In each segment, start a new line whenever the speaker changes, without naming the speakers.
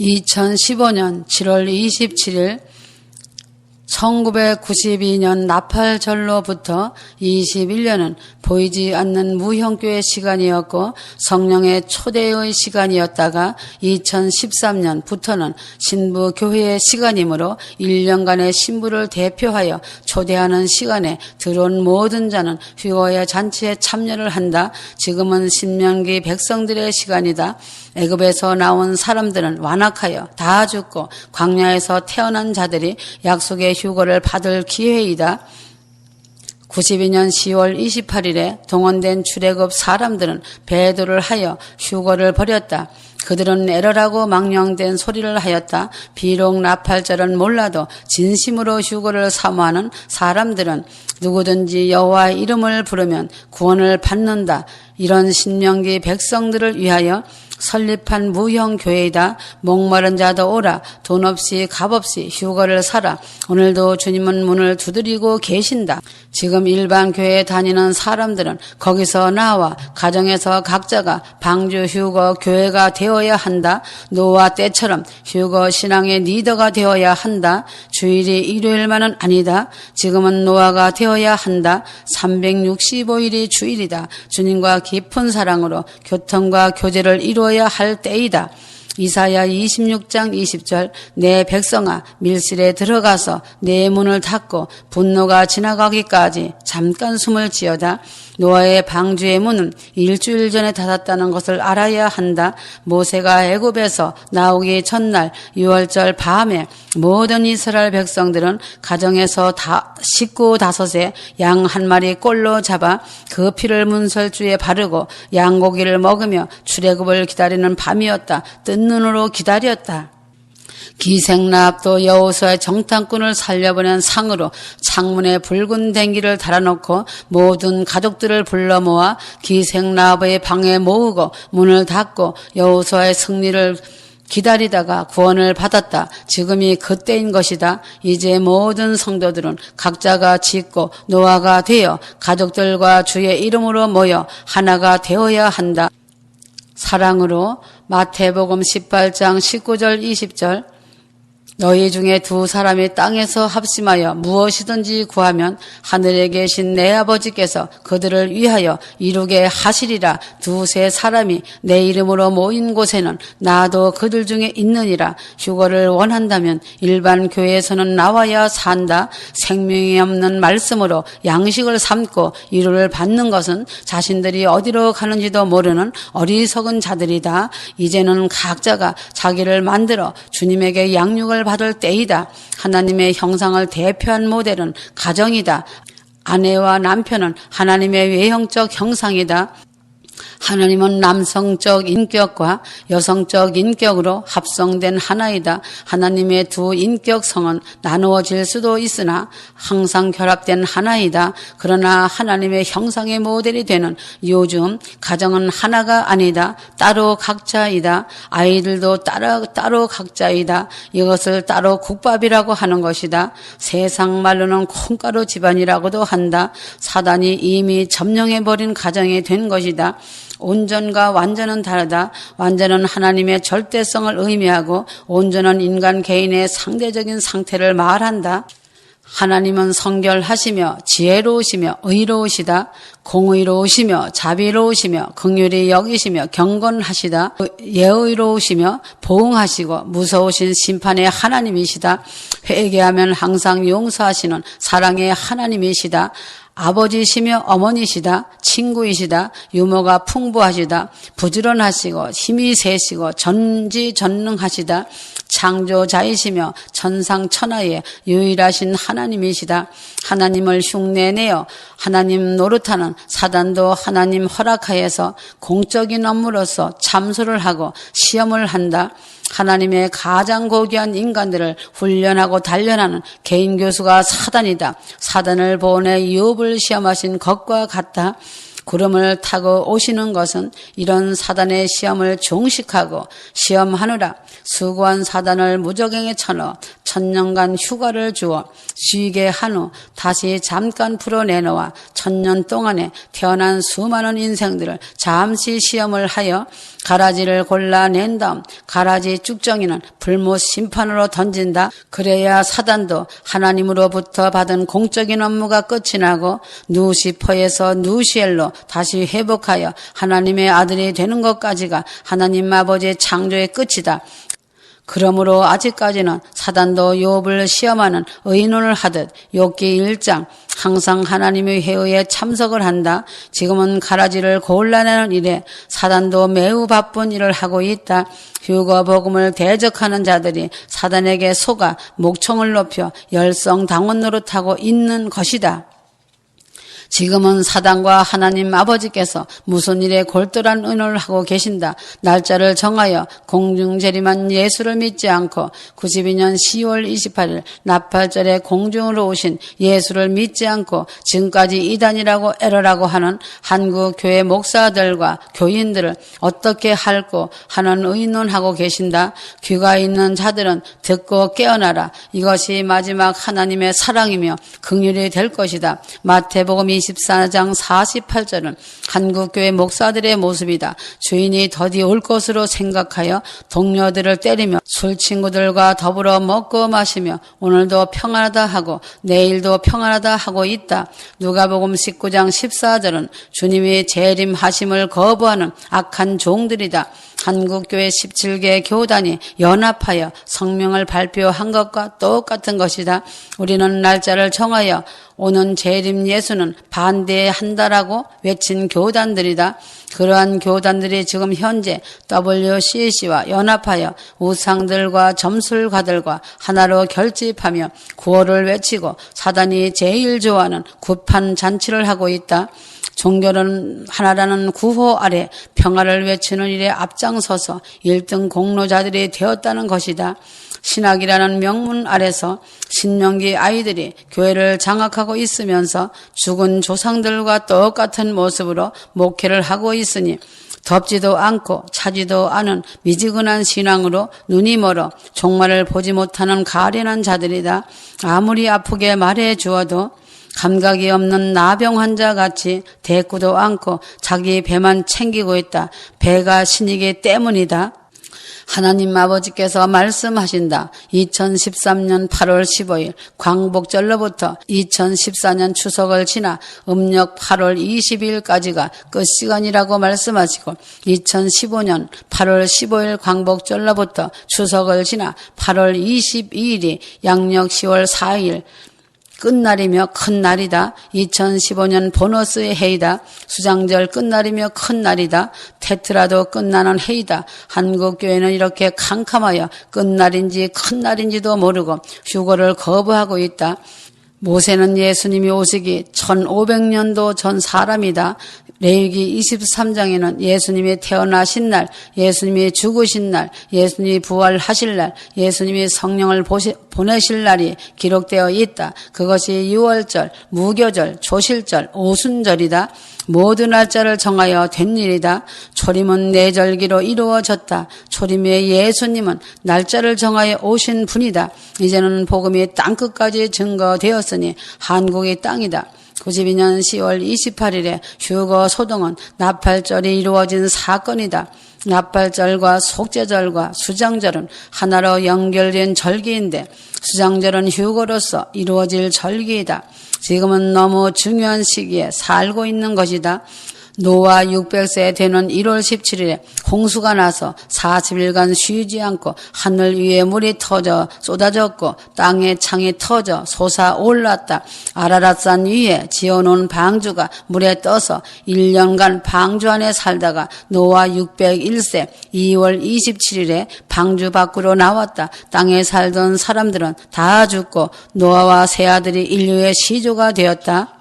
2015년 7월 27일 1992년 나팔절로부터 21년은 보이지 않는 무형교의 시간이었고 성령의 초대의 시간이었다가 2013년부터는 신부 교회의 시간이므로 1년간의 신부를 대표하여 초대하는 시간에 들어온 모든 자는 휴거의 잔치에 참여를 한다. 지금은 신명기 백성들의 시간이다. 애굽에서 나온 사람들은 완악하여 다 죽고 광야에서 태어난 자들이 약속의 휴거를 받을 기회이다. 92년 10월 28일에 동원된 출애굽 사람들은 배도를 하여 휴거를 벌였다. 그들은 에러라고 망령된 소리를 하였다. 비록 나팔절은 몰라도 진심으로 휴거를 사모하는 사람들은 누구든지 여호와의 이름을 부르면 구원을 받는다. 이런 신명기 백성들을 위하여 설립한 무형교회이다. 목마른 자도 오라. 돈 없이 값 없이 휴거를 사라. 오늘도 주님은 문을 두드리고 계신다. 지금 일반 교회에 다니는 사람들은 거기서 나와 가정에서 각자가 방주 휴거 교회가 되어야 한다. 노아 때처럼 휴거 신앙의 리더가 되어야 한다. 주일이 일요일만은 아니다. 지금은 노아가 되어야 한다. 365일이 주일이다. 주님과 깊은 사랑으로 교통과 교제를 이루어 야 할 때이다. 이사야 26장 20절 내 백성아 밀실에 들어가서 내 문을 닫고 분노가 지나가기까지 잠깐 숨을 지어다 노아의 방주의 문은 일주일 전에 닫았다는 것을 알아야 한다. 모세가 애굽에서 나오기 전날 6월절 밤에 모든 이스라엘 백성들은 가정에서 다 식구 다섯에 양 한 마리 꼴로 잡아 그 피를 문설주에 바르고 양고기를 먹으며 출애굽을 기다리는 밤이었다. 뜬 눈으로 기다렸다. 기생납도 여호수아의 정탐꾼을 살려보낸 상으로 창문에 붉은 댕기를 달아놓고 모든 가족들을 불러 모아 기생납의 방에 모으고 문을 닫고 여호수아의 승리를 기다리다가 구원을 받았다. 지금이 그때인 것이다. 이제 모든 성도들은 각자가 짓고 노아가 되어 가족들과 주의 이름으로 모여 하나가 되어야 한다. 사랑으로 마태복음 18장 19절 20절 너희 중에 두 사람이 땅에서 합심하여 무엇이든지 구하면 하늘에 계신 내 아버지께서 그들을 위하여 이루게 하시리라. 두세 사람이 내 이름으로 모인 곳에는 나도 그들 중에 있느니라. 휴거를 원한다면 일반 교회에서는 나와야 산다. 생명이 없는 말씀으로 양식을 삼고 이루를 받는 것은 자신들이 어디로 가는지도 모르는 어리석은 자들이다. 이제는 각자가 자기를 만들어 주님에게 양육을 받을 때이다. 하나님의 형상을 대표한 모델은 가정이다. 아내와 남편은 하나님의 외형적 형상이다. 하나님은 남성적 인격과 여성적 인격으로 합성된 하나이다. 하나님의 두 인격성은 나누어질 수도 있으나 항상 결합된 하나이다. 그러나 하나님의 형상의 모델이 되는 요즘 가정은 하나가 아니다. 따로 각자이다. 아이들도 따로, 따로 각자이다. 이것을 따로 국밥이라고 하는 것이다. 세상 말로는 콩가루 집안이라고도 한다. 사단이 이미 점령해버린 가정이 된 것이다. 온전과 완전은 다르다. 완전은 하나님의 절대성을 의미하고 온전한 인간 개인의 상대적인 상태를 말한다. 하나님은 성결하시며 지혜로우시며 의로우시다. 공의로우시며 자비로우시며 긍휼히 여기시며 경건하시다. 예의로우시며 보응하시고 무서우신 심판의 하나님이시다. 회개하면 항상 용서하시는 사랑의 하나님이시다. 아버지시며 어머니시다, 친구이시다, 유머가 풍부하시다, 부지런하시고 힘이 세시고 전지전능하시다, 창조자이시며 천상천하의 유일하신 하나님이시다. 하나님을 흉내내어 하나님 노릇하는 사단도 하나님 허락하여서 공적인 업무로서 참소를 하고 시험을 한다. 하나님의 가장 고귀한 인간들을 훈련하고 단련하는 개인 교수가 사단이다. 사단을 보내 유업을 시험하신 것과 같다. 구름을 타고 오시는 것은 이런 사단의 시험을 종식하고 시험하느라 수고한 사단을 무적행에 쳐넣어 천년간 휴가를 주어 쉬게 한 후 다시 잠깐 풀어내놓아 천년 동안에 태어난 수많은 인생들을 잠시 시험을 하여 가라지를 골라낸 다음 가라지 쭉정이는 불못 심판으로 던진다. 그래야 사단도 하나님으로부터 받은 공적인 업무가 끝이 나고 누시퍼에서 누시엘로 다시 회복하여 하나님의 아들이 되는 것까지가 하나님 아버지의 창조의 끝이다. 그러므로 아직까지는 사단도 욥을 시험하는 의논을 하듯 욥기 1장 항상 하나님의 회의에 참석을 한다. 지금은 가라지를 골라내는 일에 사단도 매우 바쁜 일을 하고 있다. 휴거 복음을 대적하는 자들이 사단에게 속아 목청을 높여 열성 당원 노릇하고 있는 것이다. 지금은 사단과 하나님 아버지께서 무슨 일에 골똘한 의논을 하고 계신다. 날짜를 정하여 공중재림한 예수를 믿지 않고 92년 10월 28일 나팔절에 공중으로 오신 예수를 믿지 않고 지금까지 이단이라고 에러라고 하는 한국 교회 목사들과 교인들을 어떻게 할고 하는 의논하고 계신다. 귀가 있는 자들은 듣고 깨어나라. 이것이 마지막 하나님의 사랑이며 긍휼이 될 것이다. 마태복음 24장 48절은 한국교회 목사들의 모습이다. 주인이 더디 올 것으로 생각하여 동료들을 때리며 술 친구들과 더불어 먹고 마시며 오늘도 평안하다 하고 내일도 평안하다 하고 있다. 누가복음 19장 14절은 주님이 재림하심을 거부하는 악한 종들이다. 한국교회 17개 교단이 연합하여 성명을 발표한 것과 똑같은 것이다. 우리는 날짜를 정하 여 오는 재림 예수는 반대한다라고 외친 교단들이다. 그러한 교단들이 지금 현재 WCC와 연합하여 우상들과 점술가들과 하나로 결집하며 구호를 외치고 사단이 제일 좋아하는 구판 잔치를 하고 있다. 종교는 하나라는 구호 아래 평화를 외치는 일에 앞장서서 1등 공로자들이 되었다는 것이다. 신학이라는 명문 아래서 신명기 아이들이 교회를 장악하고 있으면서 죽은 조상들과 똑같은 모습으로 목회를 하고 있으니 덥지도 않고 차지도 않은 미지근한 신앙으로 눈이 멀어 종말을 보지 못하는 가련한 자들이다. 아무리 아프게 말해 주어도 감각이 없는 나병 환자 같이 대꾸도 않고 자기 배만 챙기고 있다. 배가 신이기 때문이다. 하나님 아버지께서 말씀하신다. 2013년 8월 15일 광복절로부터 2014년 추석을 지나 음력 8월 20일까지가 끝 시간이라고 말씀하시고 2015년 8월 15일 광복절로부터 추석을 지나 8월 22일이 양력 10월 4일 끝날이며 큰 날이다. 2015년 보너스의 해이다. 수장절 끝날이며 큰 날이다. 테트라도 끝나는 해이다. 한국교회는 이렇게 캄캄하여 끝날인지 큰 날인지도 모르고 휴거를 거부하고 있다. 모세는 예수님이 오시기 1500년도 전 사람이다. 레위기 23장에는 예수님이 태어나신 날, 예수님이 죽으신 날, 예수님이 부활하실 날, 예수님이 성령을 보내실 날이 기록되어 있다. 그것이 6월절, 무교절, 조실절, 오순절이다. 모든 날짜를 정하여 된 일이다. 초림은 내절기로 이루어졌다. 초림의 예수님은 날짜를 정하여 오신 분이다. 이제는 복음이 땅끝까지 증거되었으니 한국이 땅이다. 92년 10월 28일에 휴거 소동은 나팔절이 이루어진 사건이다. 나팔절과 속죄절과 수장절은 하나로 연결된 절기인데 수장절은 휴거로서 이루어질 절기이다. 지금은 너무 중요한 시기에 살고 있는 것이다. 노아 600세 되는 1월 17일에 홍수가 나서 40일간 쉬지 않고 하늘 위에 물이 터져 쏟아졌고 땅에 창이 터져 솟아올랐다. 아라랏산 위에 지어놓은 방주가 물에 떠서 1년간 방주 안에 살다가 노아 601세 2월 27일에 방주 밖으로 나왔다. 땅에 살던 사람들은 다 죽고 노아와 세 아들이 인류의 시조가 되었다.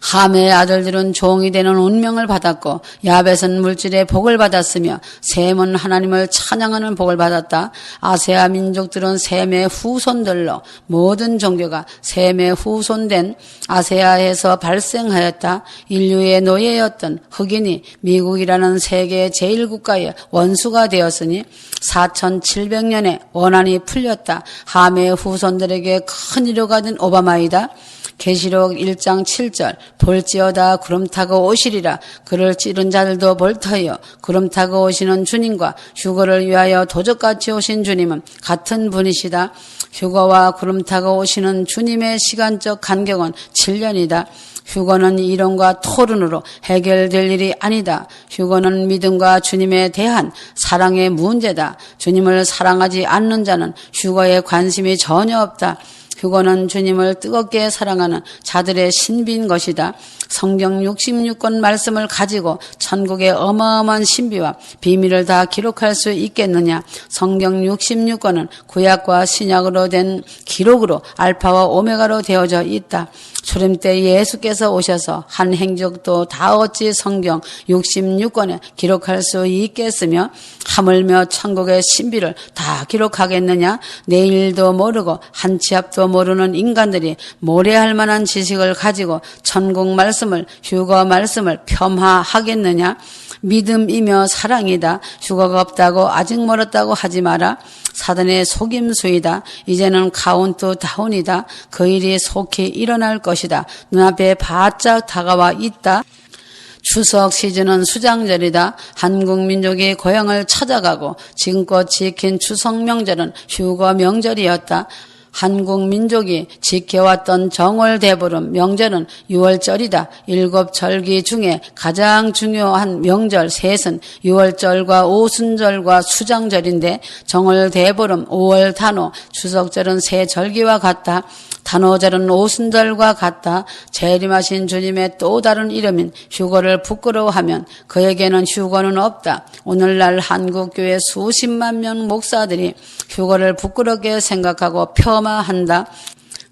함의 아들들은 종이 되는 운명을 받았고 야벳은 물질의 복을 받았으며 셈은 하나님을 찬양하는 복을 받았다. 아세아 민족들은 셈의 후손들로 모든 종교가 셈의 후손된 아세아에서 발생하였다. 인류의 노예였던 흑인이 미국이라는 세계 제1국가의 원수가 되었으니 4700년에 원한이 풀렸다. 함의 후손들에게 큰 위로가 된 오바마이다. 계시록 1장 7절 볼지어다 구름 타고 오시리라 그를 찌른 자들도 볼터여 구름 타고 오시는 주님과 휴거를 위하여 도적같이 오신 주님은 같은 분이시다 휴거와 구름 타고 오시는 주님의 시간적 간격은 7년이다 휴거는 이론과 토론으로 해결될 일이 아니다. 휴거는 믿음과 주님에 대한 사랑의 문제다. 주님을 사랑하지 않는 자는 휴거에 관심이 전혀 없다. 휴거는 주님을 뜨겁게 사랑하는 자들의 신비인 것이다. 성경 66권 말씀을 가지고 천국의 어마어마한 신비와 비밀을 다 기록할 수 있겠느냐? 성경 66권은 구약과 신약으로 된 기록으로 알파와 오메가로 되어져 있다. 초림 때 예수께서 오셔서 한 행적도 다 어찌 성경 66권에 기록할 수 있겠으며 하물며 천국의 신비를 다 기록하겠느냐? 내일도 모르고 한 치 앞도 모르는 인간들이 모래할 만한 지식을 가지고 천국 말씀을 휴거 말씀을 폄하하겠느냐? 믿음이며 사랑이다. 휴거가 없다고 아직 멀었다고 하지 마라. 사단의 속임수이다. 이제는 카운트 다운이다. 그 일이 속히 일어날 것이다. 눈앞에 바짝 다가와 있다. 추석 시즌은 수장절이다. 한국 민족이 고향을 찾아가고 지금껏 지킨 추석 명절은 휴거 명절이었다. 한국 민족이 지켜왔던 정월 대보름 명절은 6월절이다. 일곱 절기 중에 가장 중요한 명절 셋은 6월절과 오순절과 수장절인데 정월 대보름, 5월 단오, 추석절은 새 절기와 같다. 단오절은 오순절과 같다. 재림하신 주님의 또 다른 이름인 휴거를 부끄러워하면 그에게는 휴거는 없다. 오늘날 한국교회 수십만 명 목사들이 휴거를 부끄럽게 생각하고 폄하한다.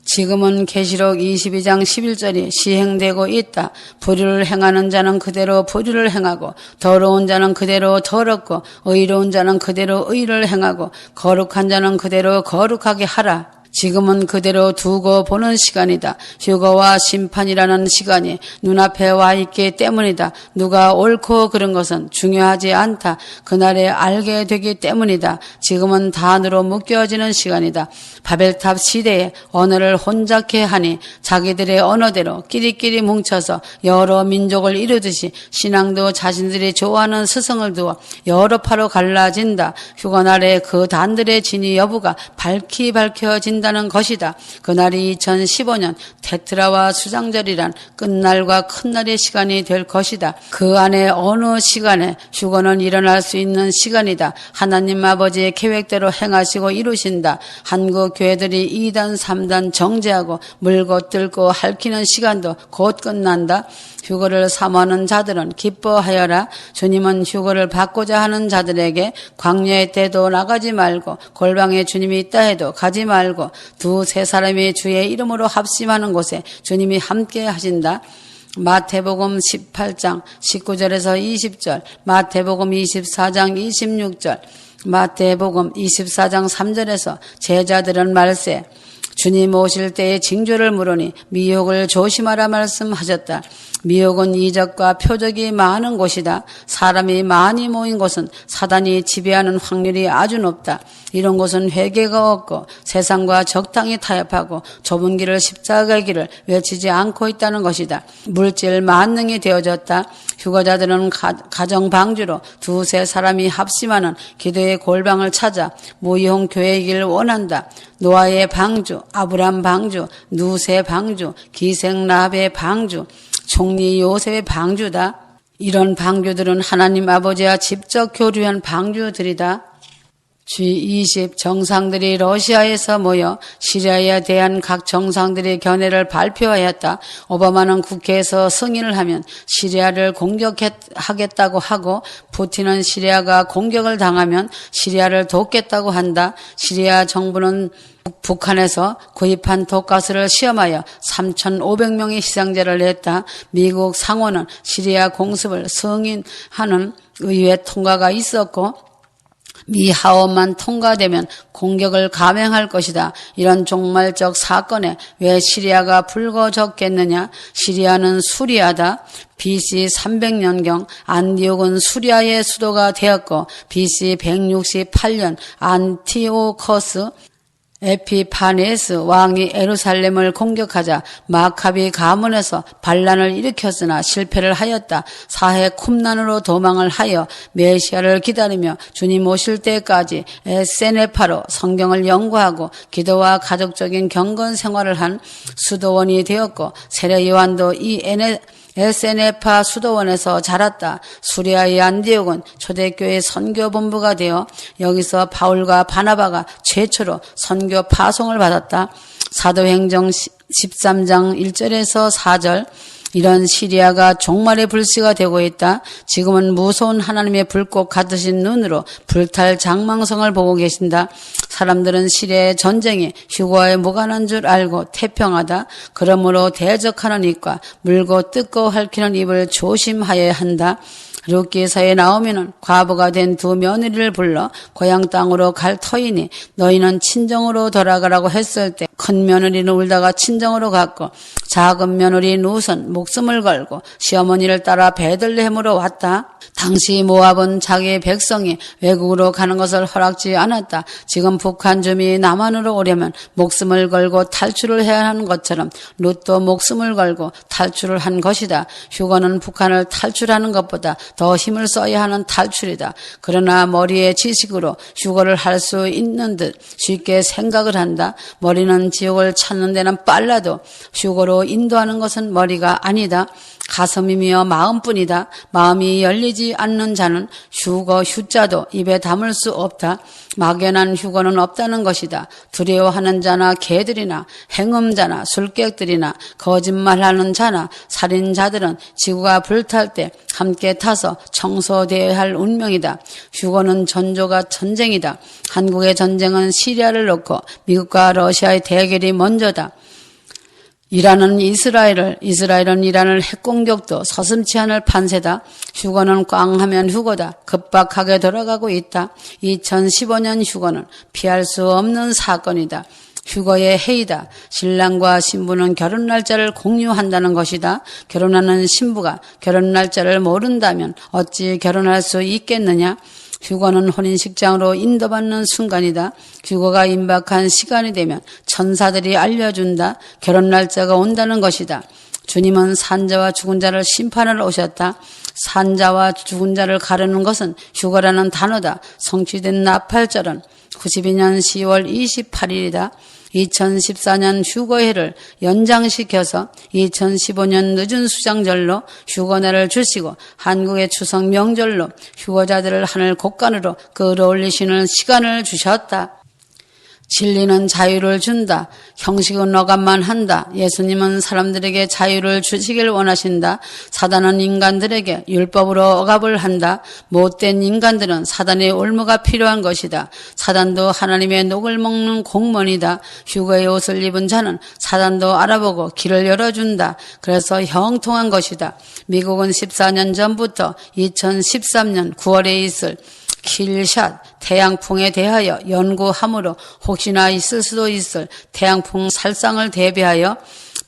지금은 계시록 22장 11절이 시행되고 있다. 불의를 행하는 자는 그대로 불의를 행하고 더러운 자는 그대로 더럽고 의로운 자는 그대로 의를 행하고 거룩한 자는 그대로 거룩하게 하라. 지금은 그대로 두고 보는 시간이다. 휴거와 심판이라는 시간이 눈앞에 와 있기 때문이다. 누가 옳고 그런 것은 중요하지 않다. 그날에 알게 되기 때문이다. 지금은 단으로 묶여지는 시간이다. 바벨탑 시대에 언어를 혼잡케 하니 자기들의 언어대로 끼리끼리 뭉쳐서 여러 민족을 이루듯이 신앙도 자신들이 좋아하는 스승을 두어 여러 파로 갈라진다. 휴거 날에 그 단들의 진위 여부가 밝히 밝혀진다. 한다는 것이다. 그날이 2015년 테트라와 수장절이란 끝날과 큰 날의 시간이 될 것이다. 그 안에 어느 시간에 휴거는 일어날 수 있는 시간이다. 하나님 아버지의 계획대로 행하시고 이루신다. 한국 교회들이 2단, 3단 정제하고 물고 뜯고 핥히는 시간도 곧 끝난다. 휴거를 사모하는 자들은 기뻐하여라. 주님은 휴거를 받고자 하는 자들에게 광야의 때도 나가지 말고 골방에 주님이 있다 해도 가지 말고 두 세 사람이 주의 이름으로 합심하는 곳에 주님이 함께 하신다. 마태복음 18장 19절에서 20절, 마태복음 24장 26절, 마태복음 24장 3절에서 제자들은 말세 주님 오실 때에 징조를 물으니 미혹을 조심하라 말씀하셨다. 미혹은 이적과 표적이 많은 곳이다. 사람이 많이 모인 곳은 사단이 지배하는 확률이 아주 높다. 이런 곳은 회개가 없고 세상과 적당히 타협하고 좁은 길을 십자가의 길을 외치지 않고 있다는 것이다. 물질 만능이 되어졌다. 휴거자들은 가 정 방주로 두세 사람이 합심하는 기도의 골방을 찾아 무용 교회이기를 원한다. 노아의 방주, 아브람 방주, 누세 방주, 기생라합의 방주, 총리 요셉의 방주다. 이런 방주들은 하나님 아버지와 직접 교류한 방주들이다. G20 정상들이 러시아에서 모여 시리아에 대한 각 정상들의 견해를 발표하였다. 오바마는 국회에서 승인을 하면 시리아를 공격하겠다고 하고 푸틴은 시리아가 공격을 당하면 시리아를 돕겠다고 한다. 시리아 정부는 북한에서 구입한 독가스를 시험하여 3,500명의 희생자를 냈다. 미국 상원은 시리아 공습을 승인하는 의회 통과가 있었고 미 하원만 통과되면 공격을 감행할 것이다. 이런 종말적 사건에 왜 시리아가 불거졌겠느냐? 시리아는 수리아다. BC 300년경 안디옥은 수리아의 수도가 되었고 BC 168년 안티오커스 에피파네스 왕이 에루살렘을 공격하자 마카비 가문에서 반란을 일으켰으나 실패를 하였다. 사해 쿰난으로 도망을 하여 메시아를 기다리며 주님 오실 때까지 에세네파로 성경을 연구하고 기도와 가족적인 경건 생활을 한 수도원이 되었고 세례 요한도 이 에네 에세네파 수도원에서 자랐다. 수리아의 안디옥은 초대교회 선교본부가 되어 여기서 바울과 바나바가 최초로 선교 파송을 받았다. 사도행정 13장 1절에서 4절 이런 시리아가 종말의 불씨가 되고 있다. 지금은 무서운 하나님의 불꽃 같으신 눈으로 불탈 장망성을 보고 계신다. 사람들은 시리아의 전쟁이 휴거에 무관한 줄 알고 태평하다. 그러므로 대적하는 입과 물고 뜯고 핥히는 입을 조심하여야 한다. 룻기서에 나오면은 과부가 된 두 며느리를 불러 고향 땅으로 갈 터이니 너희는 친정으로 돌아가라고 했을 때 큰 며느리는 울다가 친정으로 갔고 작은 며느리 누선 목숨을 걸고 시어머니를 따라 베들레헴으로 왔다. 당시 모압은 자기의 백성이 외국으로 가는 것을 허락지 않았다. 지금 북한 주민이 남한으로 오려면 목숨을 걸고 탈출을 해야 하는 것처럼 룻도 목숨을 걸고 탈출을 한 것이다. 휴거는 북한을 탈출하는 것보다 더 힘을 써야 하는 탈출이다. 그러나 머리의 지식으로 휴거를 할 수 있는 듯 쉽게 생각을 한다. 머리는 지옥을 찾는 데는 빨라도 휴거로 인도하는 것은 머리가 아니다. 가슴이며 마음뿐이다. 마음이 열리지 않는 자는 휴거 휴자도 입에 담을 수 없다. 막연한 휴거는 없다는 것이다. 두려워하는 자나 개들이나 행음자나 술객들이나 거짓말하는 자나 살인자들은 지구가 불탈 때 함께 타서 청소되어야 할 운명이다. 휴거는 전조가 전쟁이다. 한국의 전쟁은 시리아를 놓고 미국과 러시아의 대결이 먼저다. 이란은 이스라엘을, 이스라엘은 이란을 핵공격도 서슴치 않을 판세다. 휴거는 꽝 하면 휴거다. 급박하게 돌아가고 있다. 2015년 휴거는 피할 수 없는 사건이다. 휴거의 해이다. 신랑과 신부는 결혼 날짜를 공유한다는 것이다. 결혼하는 신부가 결혼 날짜를 모른다면 어찌 결혼할 수 있겠느냐? 휴거는 혼인식장으로 인도받는 순간이다. 휴거가 임박한 시간이 되면 천사들이 알려준다. 결혼 날짜가 온다는 것이다. 주님은 산자와 죽은 자를 심판하러 오셨다. 산자와 죽은 자를 가르는 것은 휴거라는 단어다. 성취된 나팔절은 92년 10월 28일이다. 2014년 휴거해를 연장시켜서 2015년 늦은 수장절로 휴거날을 주시고 한국의 추석 명절로 휴거자들을 하늘 곳간으로 끌어올리시는 시간을 주셨다. 진리는 자유를 준다. 형식은 어감만 한다. 예수님은 사람들에게 자유를 주시길 원하신다. 사단은 인간들에게 율법으로 억압을 한다. 못된 인간들은 사단의 올무가 필요한 것이다. 사단도 하나님의 녹을 먹는 공무원이다. 휴거의 옷을 입은 자는 사단도 알아보고 길을 열어준다. 그래서 형통한 것이다. 미국은 14년 전부터 2013년 9월에 있을 킬샷 태양풍에 대하여 연구함으로 혹시나 있을 수도 있을 태양풍 살상을 대비하여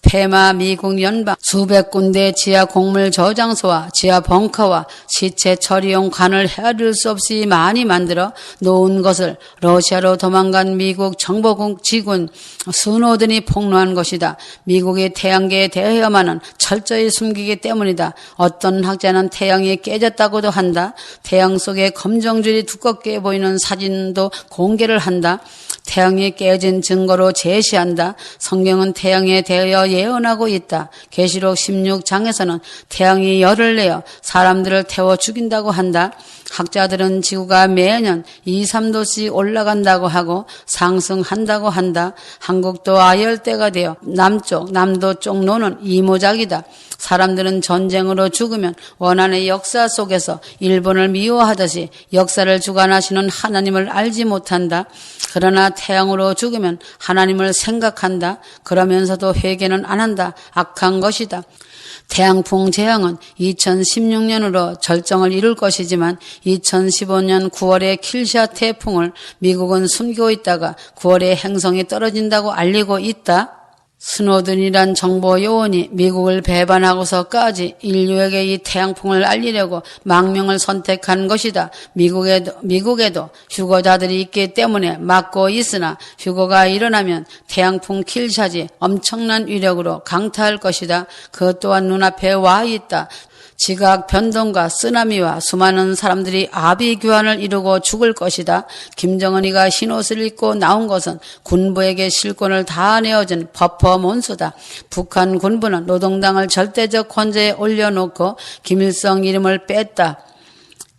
페마 미국 연방 수백 군데 지하 곡물 저장소와 지하 벙커와 시체 처리용 관을 헤아릴 수 없이 많이 만들어 놓은 것을 러시아로 도망간 미국 정보국 지군 스노든이 폭로한 것이다. 미국의 태양계에 대하여만은 철저히 숨기기 때문이다. 어떤 학자는 태양이 깨졌다고도 한다. 태양 속에 검정줄이 두껍게 보이는 사진도 공개를 한다. 태양이 깨진 증거로 제시한다. 성경은 태양에 대하여 예언하고 있다. 계시록 16장에서는 태양이 열을 내어 사람들을 태워 죽인다고 한다. 학자들은 지구가 매년 2, 3도씩 올라간다고 하고 상승한다고 한다. 한국도 아열대가 되어 남쪽, 남도 쪽 노는 이모작이다. 사람들은 전쟁으로 죽으면 원한의 역사 속에서 일본을 미워하듯이 역사를 주관하시는 하나님을 알지 못한다. 그러나 태양으로 죽으면 하나님을 생각한다. 그러면서도 회개는 안 한다. 악한 것이다. 태양풍 재앙은 2016년으로 절정을 이룰 것이지만 2015년 9월에 킬샤 태풍을 미국은 숨기고 있다가 9월에 행성이 떨어진다고 알리고 있다. 스노든이란 정보 요원이 미국을 배반하고서까지 인류에게 이 태양풍을 알리려고 망명을 선택한 것이다. 미국에도, 미국에도 휴거자들이 있기 때문에 막고 있으나 휴거가 일어나면 태양풍 킬샷이 엄청난 위력으로 강타할 것이다. 그것 또한 눈앞에 와 있다. 지각 변동과 쓰나미와 수많은 사람들이 아비 교환을 이루고 죽을 것이다. 김정은이가 흰옷을 입고 나온 것은 군부에게 실권을 다 내어준 버퍼 몬수다. 북한 군부는 노동당을 절대적 권제에 올려놓고 김일성 이름을 뺐다.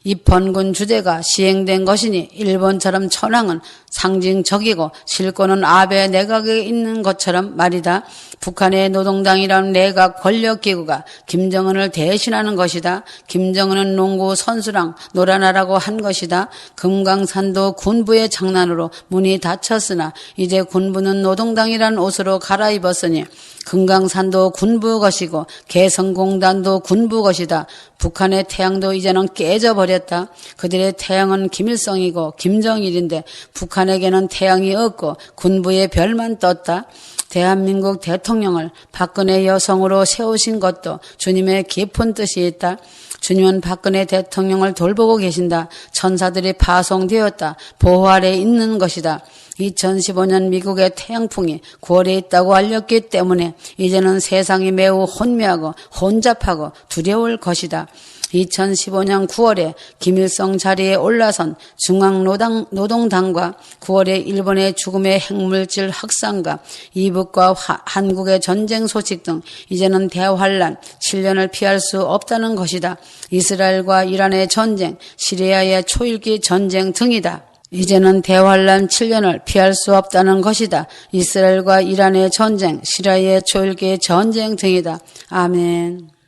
입헌군 주제가 시행된 것이니 일본처럼 천황은 상징적이고 실권은 아베 내각에 있는 것처럼 말이다. 북한의 노동당이라는 내각 권력기구가 김정은을 대신하는 것이다. 김정은은 농구 선수랑 놀아나라고 한 것이다. 금강산도 군부의 장난으로 문이 닫혔으나 이제 군부는 노동당이라는 옷으로 갈아입었으니 금강산도 군부 것이고 개성공단도 군부 것이다. 북한의 태양도 이제는 깨져버렸다. 그들의 태양은 김일성이고 김정일인데 북한에게는 태양이 없고 군부의 별만 떴다. 대한민국 대통령을 박근혜 여성으로 세우신 것도 주님의 깊은 뜻이 있다. 주님은 박근혜 대통령을 돌보고 계신다. 천사들이 파송되었다. 보호 아래 있는 것이다. 2015년 미국의 태양풍이 9월에 있다고 알렸기 때문에 이제는 세상이 매우 혼미하고 혼잡하고 두려울 것이다. 2015년 9월에 김일성 자리에 올라선 중앙노동당과 9월에 일본의 죽음의 핵물질 확산과 이북과 한국의 전쟁 소식 등 이제는 대환란 7년을 피할 수 없다는 것이다. 이스라엘과 이란의 전쟁, 시리아의 초일기 전쟁 등이다. 이제는 대환란 7년을 피할 수 없다는 것이다. 이스라엘과 이란의 전쟁, 시리아의 초일기 전쟁 등이다. 아멘.